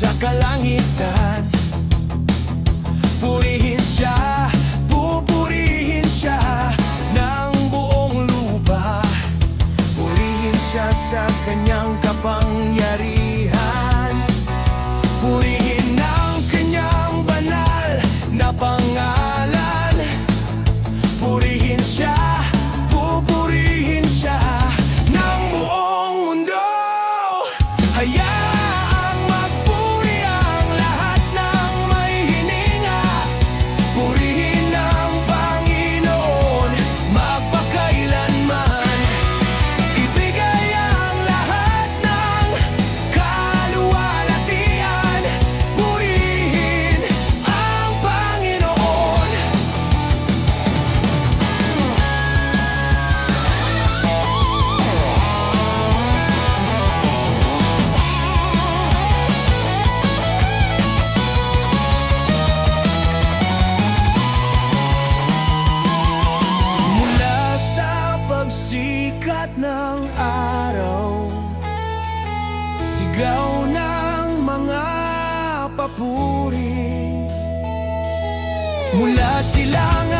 sa kalangitan. Purihin siya, pupurihin siya ng buong lupa. Purihin siya sa kanyang kapangyarihan. sigaw ng mga papuri. Mula silangan